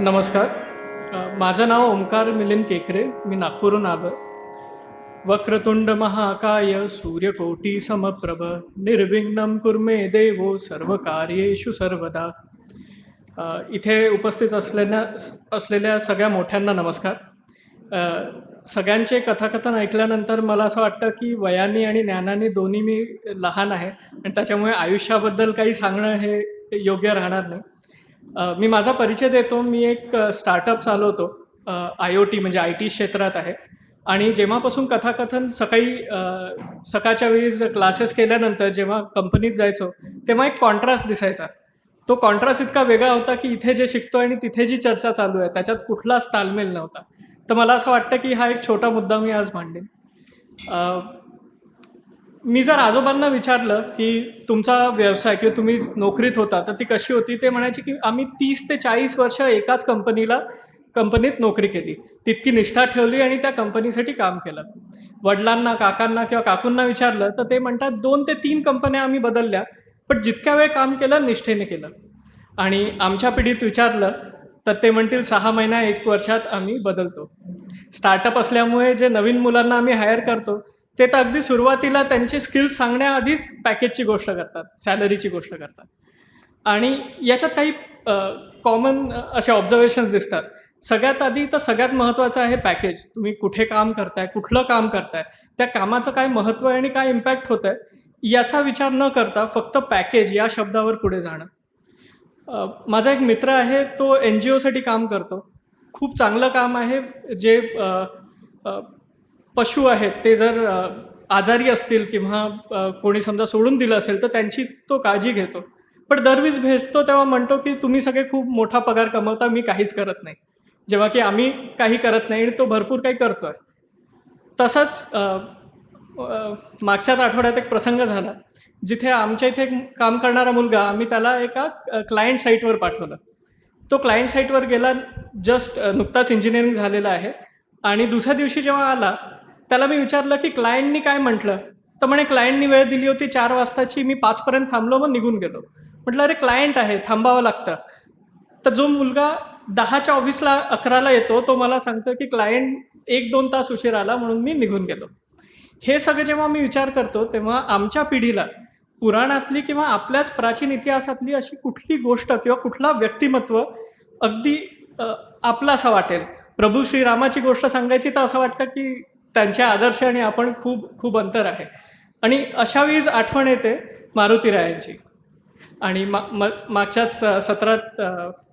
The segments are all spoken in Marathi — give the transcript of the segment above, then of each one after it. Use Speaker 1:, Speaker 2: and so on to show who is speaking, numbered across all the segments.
Speaker 1: नमस्कार. माझं नाव ओंकार मिलिंद केकरे. मी नागपूरहून आलो वक्रतुंड महाकाय सूर्यकोटी समप्रभ. निर्विघ्नम कुर्मे देवो सर्व कार्येषु सर्वदा इथे उपस्थित असलेल्या असलेल्या सगळ्या मोठ्यांना नमस्कार. सगळ्यांचे कथाकथन ऐकल्यानंतर मला असं वाटतं की वयाने आणि ज्ञानाने दोन्ही मी लहान आहे. आणि त्याच्यामुळे आयुष्याबद्दल काही सांगणं हे योग्य राहणार नाही. मी माझा परिचय देतो. मी एक स्टार्टअप चालवतो. आय ओ टी म्हणजे आय टी क्षेत्रात आहे. आणि जेव्हापासून कथाकथन सकाळी सकाळच्या वेळी क्लासेस केल्यानंतर जेव्हा कंपनीत जायचो तेव्हा एक कॉन्ट्रास्ट दिसायचा. तो कॉन्ट्रास्ट इतका वेगळा होता की इथे जे शिकतो आणि तिथे जी चर्चा चालू आहे त्याच्यात कुठलाच तालमेल नव्हता. तर मला असं वाटतं की हा एक छोटा मुद्दा मी आज मांडेन. मी जर आजोबांना विचारलं की तुमचा व्यवसाय किंवा तुम्ही नोकरीत होता तर ती कशी होती? ते म्हणायचे की आम्ही तीस ते चाळीस वर्ष एकाच कंपनीला कंपनीत नोकरी केली. तितकी निष्ठा ठेवली आणि त्या कंपनीसाठी काम केलं. वडिलांना काकांना किंवा काकूंना विचारलं तर ते म्हणतात दोन ते तीन कंपन्या आम्ही बदलल्या पण जितक्या वेळ काम केलं निष्ठेने केलं. आणि आमच्या पिढीत विचारलं तर ते म्हणतील सहा महिना एक वर्षात आम्ही बदलतो. स्टार्टअप असल्यामुळे जे नवीन मुलांना आम्ही हायर करतो ते तर अगदी सुरुवातीला त्यांचे स्किल्स सांगण्याआधीच पॅकेजची गोष्ट करतात सॅलरीची गोष्ट करतात. आणि याच्यात काही कॉमन असे ऑब्झर्वेशन्स दिसतात. सगळ्यात आधी तर सगळ्यात महत्त्वाचं आहे पॅकेज तुम्ही कुठे काम करताय कुठलं काम करताय त्या कामाचं काय महत्त्व आहे आणि काय इम्पॅक्ट होत आहे याचा विचार न करता फक्त पॅकेज या शब्दावर पुढे जाणं. माझा एक मित्र आहे तो एन जी ओसाठी काम करतो. खूप चांगलं काम आहे जे पशु आहेत ते जर आजारी असतील किंवा कोणी समजा सोडून दिलं असेल तर त्यांची तो काळजी घेतो. पण दरवीज भेटतो तेव्हा म्हणतो की तुम्ही सगळे खूप मोठा पगार कमवता मी काहीच करत नाही. जेव्हा की आम्ही काही करत नाही आणि तो भरपूर काही करतोय. तसंच मागच्याच आठवड्यात एक प्रसंग झाला. जिथे आमच्या इथे एक काम करणारा मुलगा आम्ही त्याला एका क्लायंट साईटवर पाठवलं. तो क्लायंट साईटवर गेला जस्ट नुकताच इंजिनिअरिंग झालेला आहे. आणि दुसऱ्या दिवशी जेव्हा आला त्याला मी विचारलं की क्लायंटनी काय म्हटलं? तर म्हणे क्लायंटनी वेळ दिली होती चार वाजताची मी पाचपर्यंत थांबलो मग निघून गेलो. म्हटलं अरे क्लायंट आहे थांबावं लागतं. तर जो मुलगा दहाच्या ऑफिसला अकराला येतो तो मला सांगतो की क्लायंट एक दोन तास उशीर आला म्हणून मी निघून गेलो. हे सगळं जेव्हा मी विचार करतो तेव्हा आमच्या पिढीला पुराणातली किंवा आपल्याच प्राचीन इतिहासातली अशी कुठली गोष्ट किंवा कुठला व्यक्तिमत्व अगदी आपला असा वाटेल. प्रभू श्रीरामाची गोष्ट सांगायची तर असं वाटतं की त्यांच्या आदर्श आणि आपण खूप खूप अंतर आहे. आणि अशा वेळीच आठवण येते मारुतीरायांची आणि मा म मागच्याच सत्रात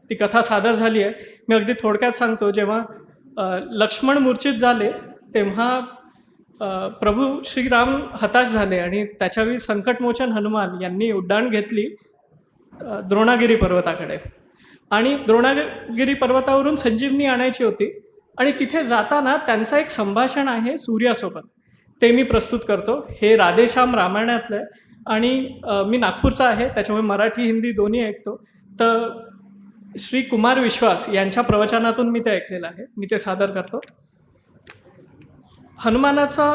Speaker 1: ती कथा सादर झाली आहे. मी अगदी थोडक्यात सांगतो जेव्हा लक्ष्मण मूर्छित झाले तेव्हा प्रभू श्रीराम हताश झाले आणि त्याच्यावेळी संकटमोचन हनुमान यांनी उड्डाण घेतली द्रोणागिरी पर्वताकडे. आणि द्रोणागिरी पर्वतावरून संजीवनी आणायची होती. आणि तिथे जाताना त्यांचं एक संभाषण आहे सूर्यासोबत. ते मी प्रस्तुत करतो. हे राधेश्याम रामायणातलं आहे. आणि मी नागपूरचा आहे. त्याच्यामुळे मराठी हिंदी दोन्ही ऐकतो. तर श्री कुमार विश्वास यांच्या प्रवचनातून मी ते ऐकलेलं आहे. मी ते सादर करतो. हनुमानाचा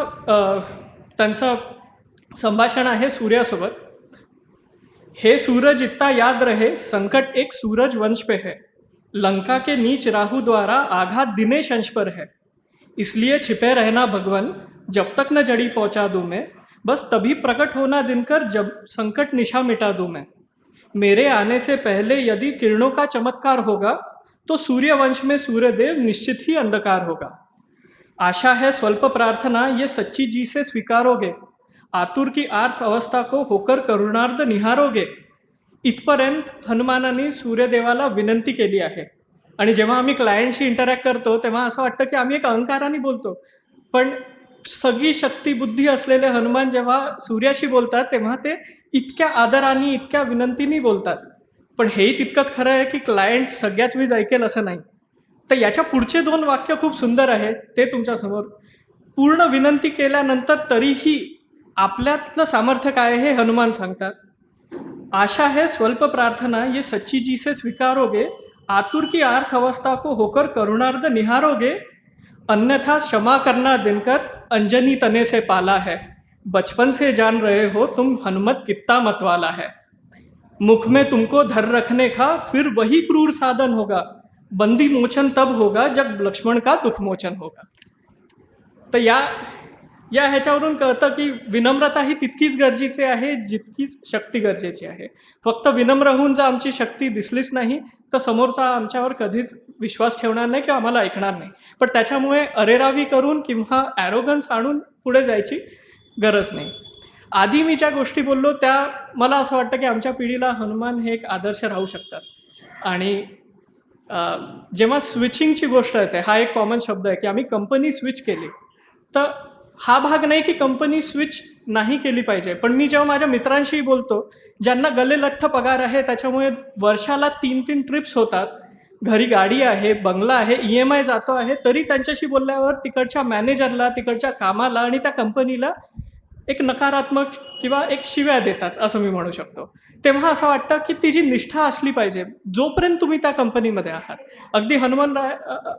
Speaker 1: त्यांचं संभाषण आहे सूर्यासोबत. हे सूरज इत्ता याद रहे संकट एक सूरज वंश पे है. लंका के नीच राहु द्वारा आघात दिनेश अंश पर है। इसलिए छिपे रहना भगवान, जब तक न जड़ी पहुँचा दूँ मैं, बस तभी प्रकट होना दिनकर जब संकट निशा मिटा दूँ मैं। मेरे आने से पहले यदि किरणों का चमत्कार होगा तो सूर्यवंश में सूर्यदेव निश्चित ही अंधकार होगा। आशा है स्वल्प प्रार्थना ये सच्ची जी से स्वीकारोगे। आतुर की आर्थ अवस्था को होकर करुणार्ध निहारोगे। इथपर्यंत हनुमानाने सूर्यदेवाला विनंती केली आहे. आणि जेव्हा आम्ही क्लायंटशी इंटरॅक्ट करतो तेव्हा असं वाटतं की आम्ही एक अहंकाराने बोलतो. पण सगळी शक्ती बुद्धी असलेले हनुमान जेव्हा सूर्याशी बोलतात तेव्हा ते इतक्या आदराने इतक्या विनंतीने बोलतात. पण हेही तितकंच खरं आहे की क्लायंट सगळ्याच वीज ऐकेल असं नाही. तर याच्या पुढचे दोन वाक्य खूप सुंदर आहेत ते तुमच्यासमोर. पूर्ण विनंती केल्यानंतर तरीही आपल्यातलं सामर्थ्य काय हे हनुमान सांगतात. आशा है स्वल्प प्रार्थना, ये सच्ची जी से स्वीकारोगे, आतुर की आर्थ अवस्था को होकर करुणार्ध निहारोगे। अन्यथा क्षमा करना दिनकर अंजनी तने से पाला है। बचपन से जान रहे हो तुम हनुमत कितना मतवाला है। मुख में तुमको धर रखने का फिर वही क्रूर साधन होगा। बंदी मोचन तब होगा जब लक्ष्मण का दुख मोचन होगा। तर या या ह्याच्यावरून कळतं की विनम्रता ही तितकीच गरजेची आहे जितकीच शक्ती गरजेची आहे. फक्त विनम्र होऊन जर आमची शक्ती दिसलीच नाही तर समोरचा आमच्यावर कधीच विश्वास ठेवणार नाही किंवा आम्हाला ऐकणार नाही. पण त्याच्यामुळे अरेरावी करून किंवा ॲरोगन्स आणून पुढे जायची गरज नाही. आधी मी ज्या गोष्टी बोललो त्या मला असं वाटतं की आमच्या पिढीला हनुमान हे एक आदर्श राहू शकतात. आणि जेव्हा स्विचिंगची गोष्ट येते हा एक कॉमन शब्द आहे की आम्ही कंपनी स्विच केली तर हा भाग नाही की कंपनी स्विच नाही केली पाहिजे. पण मी जेव्हा माझ्या मित्रांशी बोलतो ज्यांना गले लठ्ठ पगार आहे त्याच्यामुळे वर्षाला तीन तीन ट्रिप्स होतात. घरी गाडी आहे बंगला आहे ई एम आय जातो आहे तरी त्यांच्याशी बोलल्यावर तिकडच्या मॅनेजरला तिकडच्या कामाला आणि त्या कंपनीला एक नकारात्मक किंवा एक शिव्या देतात असं मी म्हणू शकतो. तेव्हा असं वाटतं की ती जी निष्ठा असली पाहिजे जोपर्यंत तुम्ही त्या कंपनीमध्ये आहात. अगदी हनुमान राय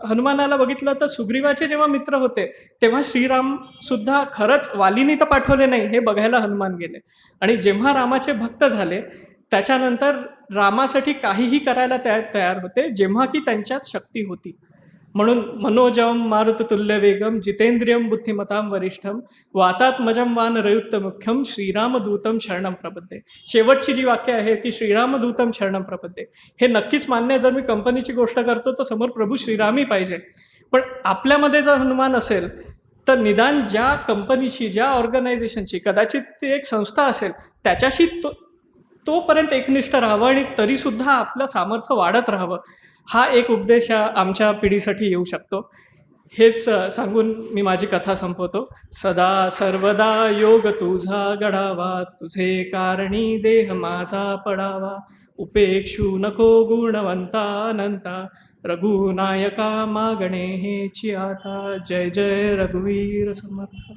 Speaker 1: हनुमानाला बघितलं तर सुग्रीवाचे जेव्हा मित्र होते तेव्हा श्रीराम सुद्धा खरंच वालीनी तर पाठवले नाही हे बघायला हनुमान गेले. आणि जेव्हा रामाचे भक्त झाले त्याच्यानंतर रामासाठी काहीही करायला तयार तयार होते जेव्हा की त्यांच्यात शक्ती होती. म्हणून मनोजम मारुततुल्य वेगम जितेंद्रियम बुद्धिमताम वरिष्ठम वातात्मजम वान रयुत्त मुख्यम श्रीरामदूतम शरणम प्रबद्धे शेवटची जी वाक्य आहे की श्रीरामदूतम शरणम प्रबद्धे हे नक्कीच मान्य जर मी कंपनीची गोष्ट करतो तर समोर प्रभू श्रीरामही पाहिजे. पण आपल्यामध्ये जर हनुमान असेल तर निदान ज्या कंपनीशी ज्या ऑर्गनायझेशनशी कदाचित ती एक संस्था असेल त्याच्याशी तो तोपर्यंत एकनिष्ठ राहावं आणि तरीसुद्धा आपलं सामर्थ्य वाढत राहावं. हा एक उपदेश आमच्या पिढीसाठी येऊ शकतो. हेच सांगून मी माझी कथा संपवतो. सदा सर्वदा योग तुझा घडावा तुझे कारणी देह माझा पडावा. उपेक्षू नको गुणवंता अनंता रघुनायका मागणे हेची आता. जय जय रघुवीर समर्थ.